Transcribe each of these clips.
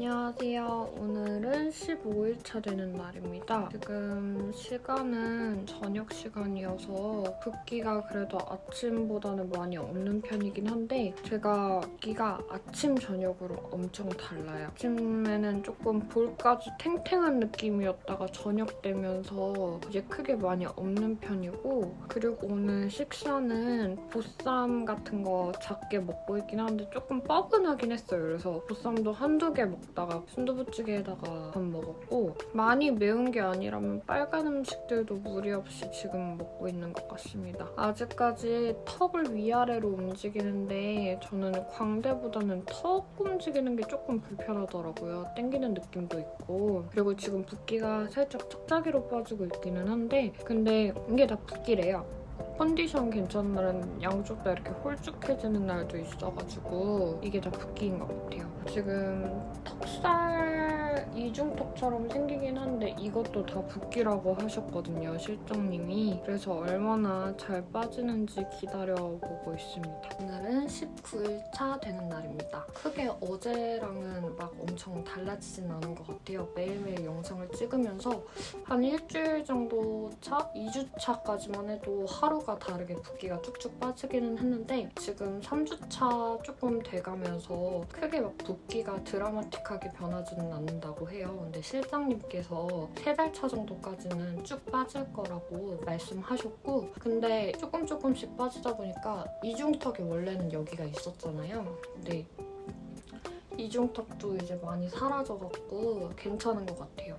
안녕하세요. 오늘은 15일차 되는 날입니다. 지금 시간은 저녁 시간이어서 붓기가 그래도 아침보다는 많이 없는 편이긴 한데 제가 붓기가 아침, 저녁으로 엄청 달라요. 아침에는 조금 볼까지 탱탱한 느낌이었다가 저녁 되면서 이제 크게 많이 없는 편이고 그리고 오늘 식사는 보쌈 같은 거 작게 먹고 있긴 한데 조금 뻐근하긴 했어요. 그래서 보쌈도 한두 개 먹 다가 순두부찌개에다가 밥 먹었고 많이 매운 게 아니라면 빨간 음식들도 무리 없이 지금 먹고 있는 것 같습니다. 아직까지 턱을 위아래로 움직이는데 저는 광대보다는 턱 움직이는 게 조금 불편하더라고요. 땡기는 느낌도 있고 그리고 지금 붓기가 살짝 짝짝이로 빠지고 있기는 한데 근데 이게 다 붓기래요. 컨디션 괜찮은 날은 양쪽 다 이렇게 홀쭉해지는 날도 있어가지고 이게 다 붓기인 것 같아요. 지금 턱살 이중턱처럼 생기긴 한데 이것도 다 붓기라고 하셨거든요, 실장님이. 그래서 얼마나 잘 빠지는지 기다려보고 있습니다. 오늘은 19일 차 되는 날입니다. 크게 어제랑은 막 엄청 달라지진 않은 것 같아요. 매일매일 영상을 찍으면서 한 일주일 정도 차? 2주 차까지만 해도 하루가 다르게 붓기가 쭉쭉 빠지기는 했는데 지금 3주 차 조금 돼가면서 크게 막 붓기가 드라마틱하게 변하지는 않는다고 해요. 근데 실장님께서 3달 차 정도까지는 쭉 빠질 거라고 말씀하셨고 근데 조금 조금씩 빠지다 보니까 이중턱이 원래는 여기가 있었잖아요. 근데 이중턱도 이제 많이 사라져갖고 괜찮은 것 같아요.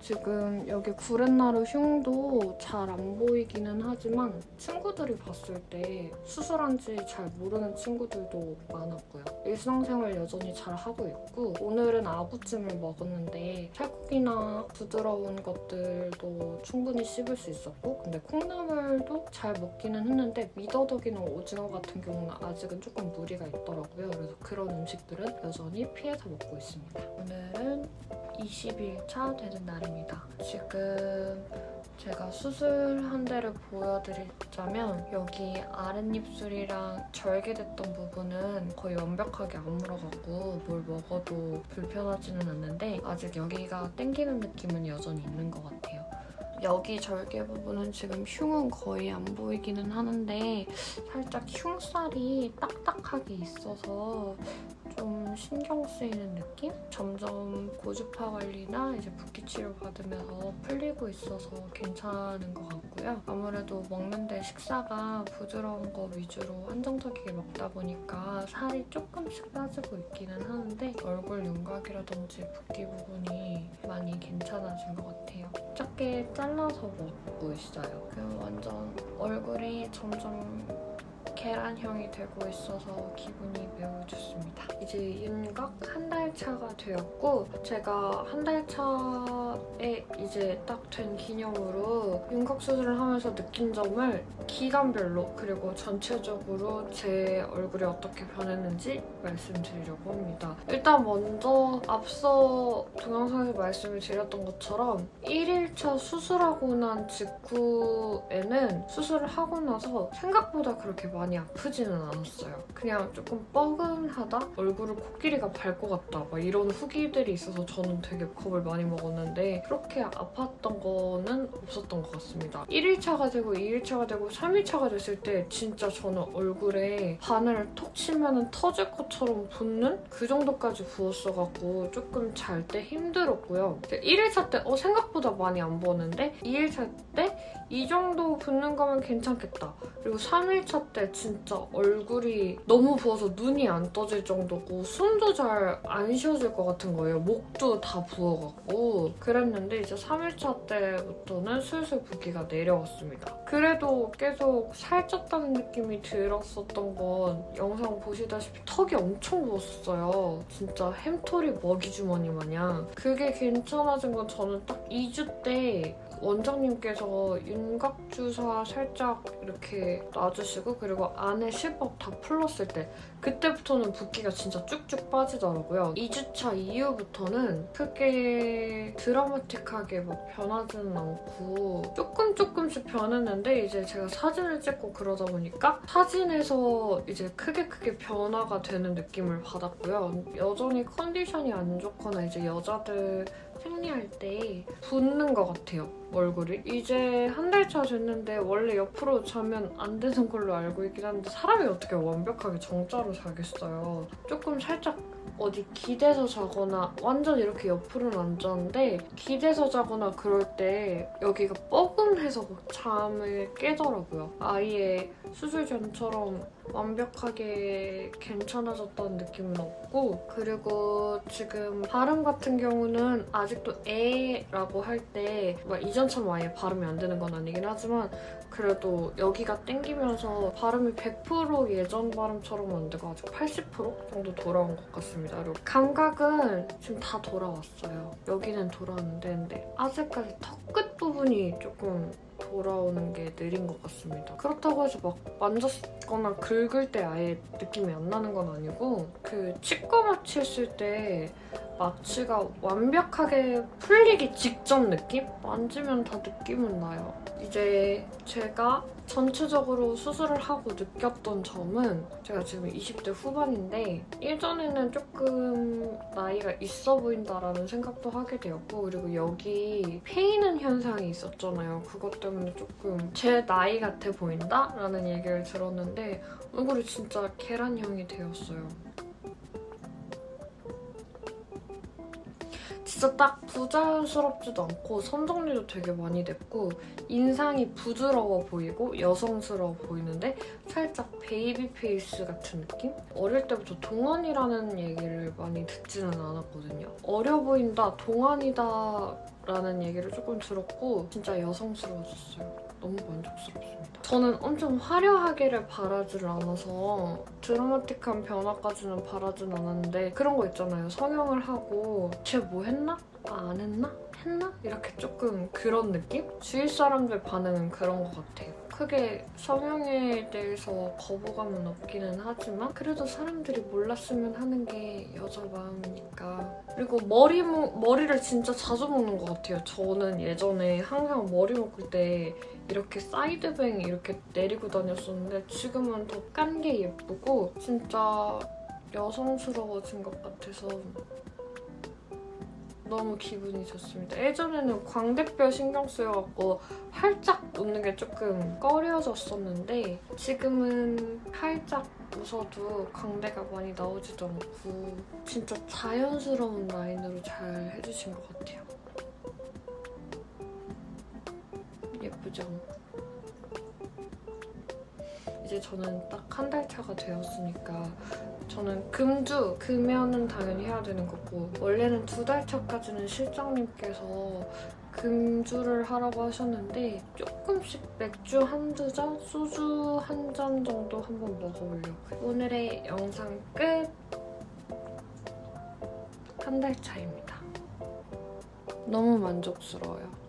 지금 여기 구렛나루 흉도 잘 안 보이기는 하지만 친구들이 봤을 때 수술한 지 잘 모르는 친구들도 많았고요. 일상생활 여전히 잘 하고 있고 오늘은 아구찜을 먹었는데 살코기나 부드러운 것들도 충분히 씹을 수 있었고 근데 콩나물도 잘 먹기는 했는데 미더덕이나 오징어 같은 경우는 아직은 조금 무리가 있더라고요. 그래서 그런 음식들은 여전히 피해서 먹고 있습니다. 오늘은 20일 차 되는 날 입니다. 지금 제가 수술한 데를 보여드리자면 여기 아랫입술이랑 절개됐던 부분은 거의 완벽하게 안 물어가고 뭘 먹어도 불편하지는 않는데 아직 여기가 땡기는 느낌은 여전히 있는 것 같아요. 여기 절개 부분은 지금 흉은 거의 안 보이기는 하는데 살짝 흉살이 딱딱하게 있어서 좀 신경 쓰이는 느낌? 점점 고주파 관리나 이제 붓기 치료 받으면서 풀리고 있어서 괜찮은 것 같고요. 아무래도 먹는데 식사가 부드러운 거 위주로 한정적이게 먹다 보니까 살이 조금씩 빠지고 있기는 하는데 얼굴 윤곽이라든지 붓기 부분이 많이 괜찮아진 것 같아요. 작게 잘라서 먹고 있어요. 그 완전 얼굴이 점점 계란형이 되고 있어서 기분이 매우 좋습니다. 이제 윤곽 한 달 차가 되었고 제가 한 달 차에 이제 딱 된 기념으로 윤곽 수술을 하면서 느낀 점을 기간별로 그리고 전체적으로 제 얼굴이 어떻게 변했는지 말씀드리려고 합니다. 일단 먼저 앞서 동영상에서 말씀을 드렸던 것처럼 1일차 수술하고 난 직후에는 수술을 하고 나서 생각보다 그렇게 많이 아프지는 않았어요. 그냥 조금 뻐근하다? 얼굴을 코끼리가 밟것 같다. 막 이런 후기들이 있어서 저는 되게 겁을 많이 먹었는데 그렇게 아팠던 거는 없었던 것 같습니다. 1일차가 되고 2일차가 되고 3일차가 됐을 때 진짜 저는 얼굴에 바늘을 톡 치면 터질 것처럼 붓는 그 정도까지 부었어갖고 조금 잘 때 힘들었고요. 1일차 때 어, 생각보다 많이 안 부었는데 2일차 때 이 정도 붓는 거면 괜찮겠다. 그리고 3일차 때 진짜 얼굴이 너무 부어서 눈이 안 떠질 정도고 숨도 잘 안 쉬어질 것 같은 거예요. 목도 다 부어갖고 그랬는데 이제 3일차 때부터는 슬슬 붓기가 내려왔습니다. 그래도 계속 살쪘다는 느낌이 들었었던 건 영상 보시다시피 턱이 엄청 부었어요. 진짜 햄토리 먹이 주머니 마냥. 그게 괜찮아진 건 저는 딱 2주 때 원장님께서 윤곽 주사 살짝 이렇게 놔주시고 그리고 안에 실밥 다 풀렀을 때 그때부터는 붓기가 진짜 쭉쭉 빠지더라고요. 2주차 이후부터는 크게 드라마틱하게 막 변하지는 않고 조금 조금씩 변했는데 이제 제가 사진을 찍고 그러다 보니까 사진에서 이제 크게 크게 변화가 되는 느낌을 받았고요. 여전히 컨디션이 안 좋거나 이제 여자들 생리할 때 붓는 것 같아요. 얼굴이. 이제 한 달 차 됐는데 원래 옆으로 자면 안 되는 걸로 알고 있긴 한데 사람이 어떻게 완벽하게 정자로 자겠어요. 조금 살짝 어디 기대서 자거나 완전 이렇게 옆으로는 안 자는데 기대서 자거나 그럴 때 여기가 뻐근해서 막 잠을 깨더라고요. 아예 수술 전처럼 완벽하게 괜찮아졌다는 느낌은 없고 그리고 지금 발음 같은 경우는 아직도 에라고 할때이 전처럼 아예 발음이 안 되는 건 아니긴 하지만 그래도 여기가 땡기면서 발음이 100% 예전 발음처럼 안 아직 80% 정도 돌아온 것 같습니다. 그리고 감각은 지금 다 돌아왔어요. 여기는 돌아왔는데 아직까지 턱 끝 부분이 조금 돌아오는 게 느린 것 같습니다. 그렇다고 해서 막 만졌거나 긁을 때 아예 느낌이 안 나는 건 아니고 그 치과 마취 했을 때 마취가 완벽하게 풀리기 직전 느낌? 만지면 다 느낌은 나요. 이제 제가 전체적으로 수술을 하고 느꼈던 점은 제가 지금 20대 후반인데 예전에는 조금 나이가 있어 보인다라는 생각도 하게 되었고 그리고 여기 페이는 현상이 있었잖아요. 그것 때문에 조금 제 나이 같아 보인다라는 얘기를 들었는데 얼굴이 진짜 계란형이 되었어요. 진짜 딱 부자연스럽지도 않고 선 정리도 되게 많이 됐고 인상이 부드러워 보이고 여성스러워 보이는데 살짝 베이비 페이스 같은 느낌? 어릴 때부터 동안이라는 얘기를 많이 듣지는 않았거든요. 어려 보인다, 동안이다 라는 얘기를 조금 들었고 진짜 여성스러워졌어요. 너무 만족스럽습니다. 저는 엄청 화려하게를 바라지를 않아서 드라마틱한 변화까지는 바라진 않았는데 그런 거 있잖아요. 성형을 하고 쟤 뭐 했나? 아, 안 했나? 했나? 이렇게 조금 그런 느낌? 주위 사람들 반응은 그런 것 같아요. 크게 성형에 대해서 거부감은 없기는 하지만 그래도 사람들이 몰랐으면 하는 게 여자 마음이니까 그리고 머리 모, 머리를 진짜 자주 묶는 것 같아요. 저는 예전에 항상 머리 묶을 때 이렇게 사이드뱅 이렇게 내리고 다녔었는데 지금은 더 깐 게 예쁘고 진짜 여성스러워진 것 같아서 너무 기분이 좋습니다. 예전에는 광대뼈 신경 쓰여갖고 활짝 웃는 게 조금 꺼려졌었는데 지금은 활짝 웃어도 광대가 많이 나오지도 않고 진짜 자연스러운 라인으로 잘 해주신 것 같아요. 예쁘죠? 이제 저는 딱 한 달 차가 되었으니까 저는 금주, 금연은 당연히 해야 되는 거고 원래는 두 달 차까지는 실장님께서 금주를 하라고 하셨는데 조금씩 맥주 한두 잔, 소주 한 잔 정도 한번 먹어보려고요. 오늘의 영상 끝! 한 달 차입니다. 너무 만족스러워요.